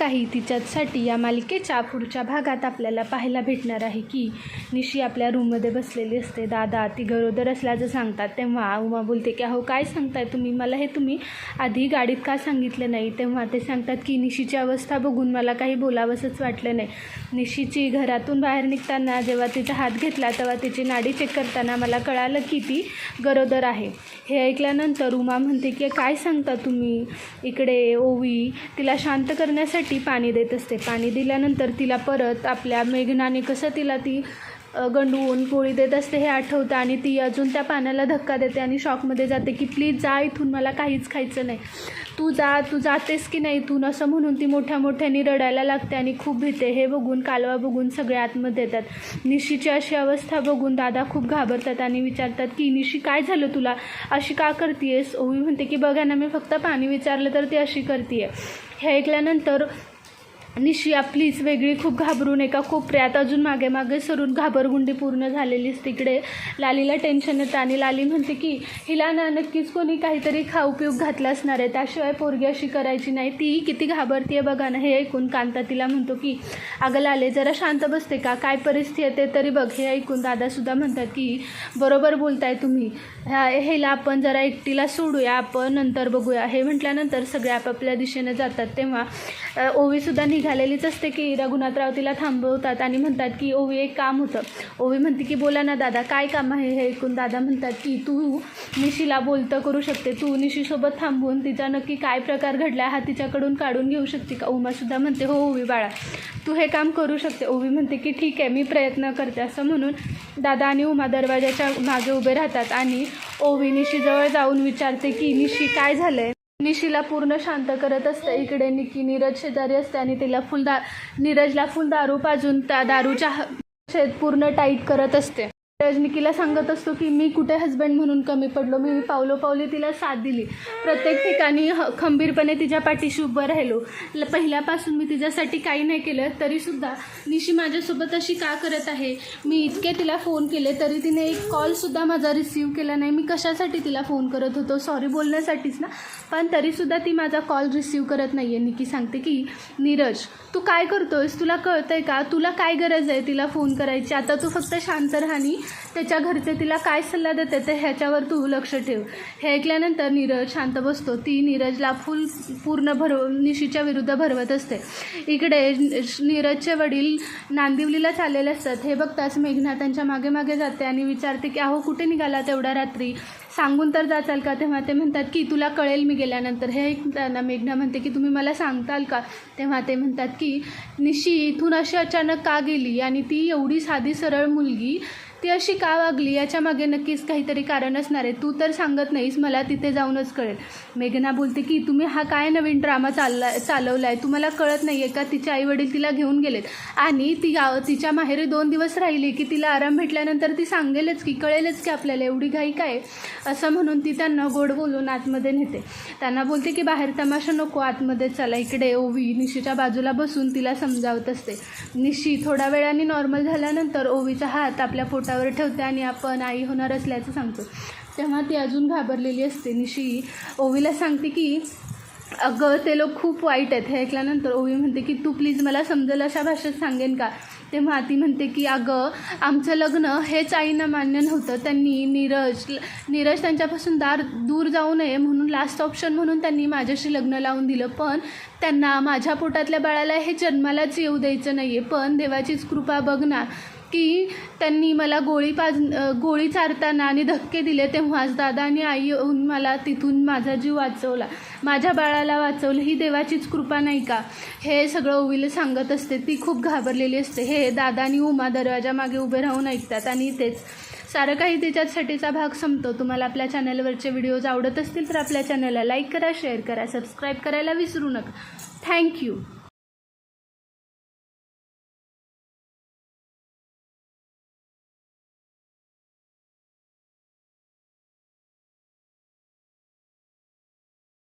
काही तिच्यासाठी या मालिकेच्या पुढच्या भागात आपल्याला पाहायला भेटणार आहे की निशी आपल्या रूममध्ये बसलेली असते. दादा ती गरोदर असल्याचं सांगतात. तेव्हा उमा बोलते की अहो काय सांगताय तुम्ही? मला हे तुम्ही आधी गाडीत का सांगितलं नाही? तेव्हा ते सांगतात की निशीची अवस्था बघून मला काही बोलावंसंच वाटलं नाही. निशीची घरातून बाहेर निघताना जेव्हा तिचा हात घेतला तेव्हा तिची नाडी चेक करताना मला कळालं की ती गरोदर आहे. हे ऐकल्यानंतर उमा म्हणते की काय सांगता तुम्ही? इकडे ओवी. तिला शांत करण्यासाठी पाणी देत असते. पाणी दिल्यानंतर तिला परत आपल्या मेघनाने कसं तिला ती गंडवून पोळी देत असते हे आठवतं आणि ती अजून त्या पाण्याला धक्का देते आणि शॉकमध्ये जाते की प्लीज जा इथून मला काहीच खायचं नाही. तू जा तू जातेस की नाही इथून? असं म्हणून ती मोठ्या मोठ्याने रडायला लागते आणि खूप भीते. हे बघून कालवा बघून सगळे आतमध्ये येतात. निशीची अशी अवस्था बघून दादा खूप घाबरतात आणि विचारतात की निशी काय झालं तुला? अशी का करतीयेस? ओवी म्हणते की बघा ना मी फक्त पाणी विचारलं तर ती अशी करतीये. आहे ऐकल्यानंतर निशिया प्लीज वेगळी खूप घाबरून एका कोपऱ्यात अजून मागे मागे सरून घाबरगुंडी पूर्ण झालेलीच तिकडे. लालीला टेन्शन येतं आणि लाली म्हणते की हिला ना नक्कीच कोणी काहीतरी खाऊ पिऊ घातला असणार आहे. त्याशिवाय पोरगी अशी करायची नाही. ती किती घाबरतीये बघा ना. हे ऐकून कांता तिला म्हणतो की अगं लाले जरा शांत बसते का? काय परिस्थिती आहे ते तरी बघ. हे ऐकून दादासुद्धा म्हणतात की बरोबर बोलताय तुम्ही. ह्या हेला आपण जरा एकटीला सोडूया. आपण नंतर बघूया. हे म्हटल्यानंतर सगळे आपापल्या दिशेने जातात. तेव्हा ओवीसुद्धा नि निघालेलीच असते की रघुनाथराव तिला थांबवतात आणि म्हणतात की ओवी एक काम होतं. ओवी म्हणते की बोला ना दादा काय काम आहे हे ऐकून? दादा म्हणतात की तू निशीला बोलतं करू शकते. तू निशीसोबत थांबून तिचा नक्की काय प्रकार घडला हा तिच्याकडून काढून घेऊ शकते का? उमासुद्धा म्हणते हो ओवी बाळा तू हे काम करू शकते. ओवी म्हणते की ठीक आहे मी प्रयत्न करते. असं म्हणून दादा आणि उमा दरवाजाच्या मागे उभे राहतात आणि ओवी निशीजवळ जाऊन विचारते की निशी काय झालं आहे निशीला पूर्ण शांत करत असते. इकडे निकी नीरज शेजारी असते आणि तिला फुल दा नीरजला फुल दारू पाजून त्या दारूच्या शेत पूर्ण टाईट करत असते. नीरज सांगत असतो की मी कुठे हसबंड म्हणून कमी पडलो? मी पावलोपावली तिला साथ दिली. प्रत्येक ठिकाणी ह- खंबीरपणे तिच्या पाठीशी उभं राहिलो. ल- पहिल्यापासून मी तिच्यासाठी काही नाही केलं तरीसुद्धा निशी माझ्यासोबत अशी का करत आहे? मी इतके तिला फोन केले तरी तिने एक कॉलसुद्धा माझा रिसीव केला नाही. मी कशासाठी तिला फोन करत होतो? सॉरी बोलण्यासाठीच ना. पण तरीसुद्धा ती माझा कॉल रिसीव करत नाही आहे निकी सांगते की नीरज तू काय करतोयस? तुला कळतंय का? तुला काय गरज आहे तिला फोन करायची? आता तू फक्त शांत राहानी त्याच्या घरचे तिला काय सल्ला देते ते ह्याच्यावर तू लक्ष ठेव. हे ऐकल्यानंतर नीरज शांत बसतो. ती नीरजला फुल पूर्ण भरव निशीच्या विरुद्ध भरवत असते. इकडे नीरजचे वडील नांदिवलीला चाललेले असतात. हे बघताच मेघना त्यांच्या मागे मागे जाते आणि विचारते की अहो कुठे निघाला तेवढ्या रात्री? सांगून तर जाचाल का? तेव्हा ते म्हणतात की तुला कळेल मी गेल्यानंतर. हे ऐकताना मेघना म्हणते की तुम्ही मला सांगताल का? तेव्हा ते म्हणतात की निशी इथून अशी अचानक का गेली? आणि ती एवढी साधी सरळ मुलगी ती अशी का वागली? याच्या मागे नक्कीच काहीतरी कारण असणार आहे. तू तर सांगत नाहीस मला तिथे जाऊनच कळेल. मेघना बोलते की तुम्ही हा काय नवीन ड्रामा चालला चालवला आहे तुम्हाला कळत नाही आहे का? तिचे आईवडील तिला घेऊन गेलेत. आणि ती गाव तिच्या माहेरी दोन दिवस राहिली की तिला आराम भेटल्यानंतर ती सांगेलच की कळेलच की आपल्याला एवढी घाई काय? आहे? असं म्हणून ती त्यांना गोड बोलून आतमध्ये नेते. त्यांना बोलते की बाहेर तमाशा नको आतमध्ये चला इकडे ओवी. निशीच्या बाजूला बसून तिला समजावत असते. निशी थोड्या वेळाने नॉर्मल झाल्यानंतर ओवीचा हात आपल्या हातावर ठेवते आणि आपण आई होणार असल्याचं सांगतो. तेव्हा ती अजून घाबरलेली असते. निशी ओवीला सांगते की अगं ते लोक खूप वाईट आहेत. हे ऐकल्यानंतर ओवी म्हणते की तू प्लीज मला समजेल अशा भाषेत सांगेन का? तेव्हा ती म्हणते की अगं आमचं लग्न हेच आईंना मान्य नव्हतं. त्यांनी नीरज नीरज त्यांच्यापासून दार दूर जाऊ नये म्हणून लास्ट ऑप्शन म्हणून त्यांनी माझ्याशी लग्न लावून दिलं. पण त्यांना माझ्या पोटातल्या बाळाला हे जन्मालाच येऊ द्यायचं नाही आहे पण देवाचीच कृपा बघ ना. की त्यांनी मला गोळी पाज गोळी चारताना आणि धक्के दिले तेव्हाच दादा आणि आई येऊन मला तिथून माझा जीव वाचवला. माझ्या बाळाला वाचवलं. ही देवाचीच कृपा नाही का? हे सगळं ओवीला सांगत असते. ती खूप घाबरलेली असते. हे दादा आणि उमा दरवाजा मागे उभे राहून ऐकतात आणि तेच. सारं काही त्याच्यासाठीचा भाग संपतो. तुम्हाला आपल्या चॅनलवरचे व्हिडिओज आवडत असतील तर आपल्या चॅनलला लाईक करा शेअर करा सबस्क्राईब करायला विसरू नका. थँक्यू